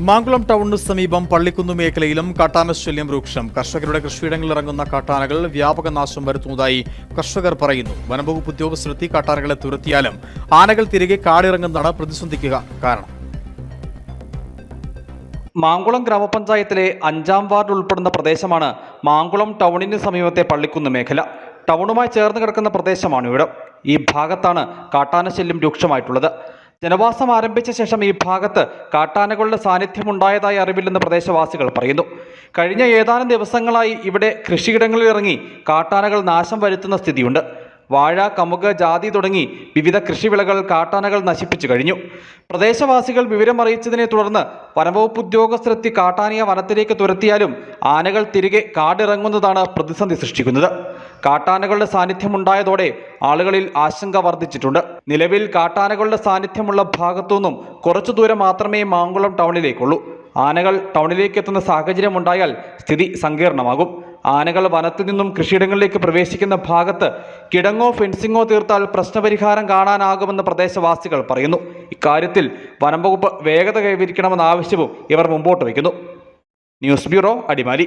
മാങ്കുളം ടൗണിന് സമീപം പള്ളിക്കുന്ന് മേഖലയിലും കാട്ടാനശല്യം രൂക്ഷം. കർഷകരുടെ കൃഷിയിടങ്ങളിൽ ഇറങ്ങുന്ന കാട്ടാനകൾ വ്യാപക നാശം വരുത്തുന്നതായി കർഷകർ പറയുന്നു. വനംവകുപ്പ് ഉദ്യോഗസ്ഥരെത്തി കാട്ടാനകളെ തുരത്തിയാലും ആനകൾ തിരികെ കാടിറങ്ങുന്നതാണ് പ്രതിസന്ധിക്ക് കാരണം. മാങ്കുളം ഗ്രാമപഞ്ചായത്തിലെ അഞ്ചാം വാർഡ് ഉൾപ്പെടുന്ന പ്രദേശമാണ് മാങ്കുളം ടൗണിന് സമീപത്തെ പള്ളിക്കുന്ന് മേഖല. ടൗണുമായി ചേർന്ന് കിടക്കുന്ന പ്രദേശമാണ് ഇവിടം. ഈ ഭാഗത്താണ് കാട്ടാനശല്യം രൂക്ഷമായിട്ടുള്ളത്. ജനവാസം ആരംഭിച്ച ശേഷം ഈ ഭാഗത്ത് കാട്ടാനകളുടെ സാന്നിധ്യം ഉണ്ടായതായി അറിവില്ലെന്ന് പ്രദേശവാസികൾ പറയുന്നു. കഴിഞ്ഞ ഏതാനും ദിവസങ്ങളായി ഇവിടെ കൃഷിയിടങ്ങളിൽ ഇറങ്ങി കാട്ടാനകൾ നാശം വരുത്തുന്ന സ്ഥിതിയുണ്ട്. വാഴ കമുക് ജാതി തുടങ്ങി വിവിധ കൃഷിവിളകൾ കാട്ടാനകൾ നശിപ്പിച്ചു കഴിഞ്ഞു. പ്രദേശവാസികൾ വിവരം അറിയിച്ചതിനെ തുടർന്ന് വനംവകുപ്പ് ഉദ്യോഗസ്ഥരെത്തി കാട്ടാനയെ വനത്തിലേക്ക് തുരത്തിയാലും ആനകൾ തിരികെ കാടിറങ്ങുന്നതാണ് പ്രതിസന്ധി സൃഷ്ടിക്കുന്നത്. കാട്ടാനകളുടെ സാന്നിധ്യം ഉണ്ടായതോടെ ആളുകളിൽ ആശങ്ക വർദ്ധിച്ചിട്ടുണ്ട്. നിലവിൽ കാട്ടാനകളുടെ സാന്നിധ്യമുള്ള ഭാഗത്തുനിന്നും കുറച്ചു ദൂരം മാത്രമേ മാങ്കുളം ടൗണിലേക്കുള്ളൂ. ആനകൾ ടൗണിലേക്ക് എത്തുന്ന സാഹചര്യം ഉണ്ടായാൽ സ്ഥിതി സങ്കീർണമാകും. ആനകൾ വനത്തിൽ നിന്നും കൃഷിയിടങ്ങളിലേക്ക് പ്രവേശിക്കുന്ന ഭാഗത്ത് കിടങ്ങോ ഫെൻസിങ്ങോ തീർത്താൽ പ്രശ്നപരിഹാരം കാണാനാകുമെന്ന് പ്രദേശവാസികൾ പറയുന്നു. ഇക്കാര്യത്തിൽ വനം വകുപ്പ് വേഗത കൈവരിക്കണമെന്ന ആവശ്യവും ഇവർ മുമ്പോട്ട് വയ്ക്കുന്നു. News bureau Adimali.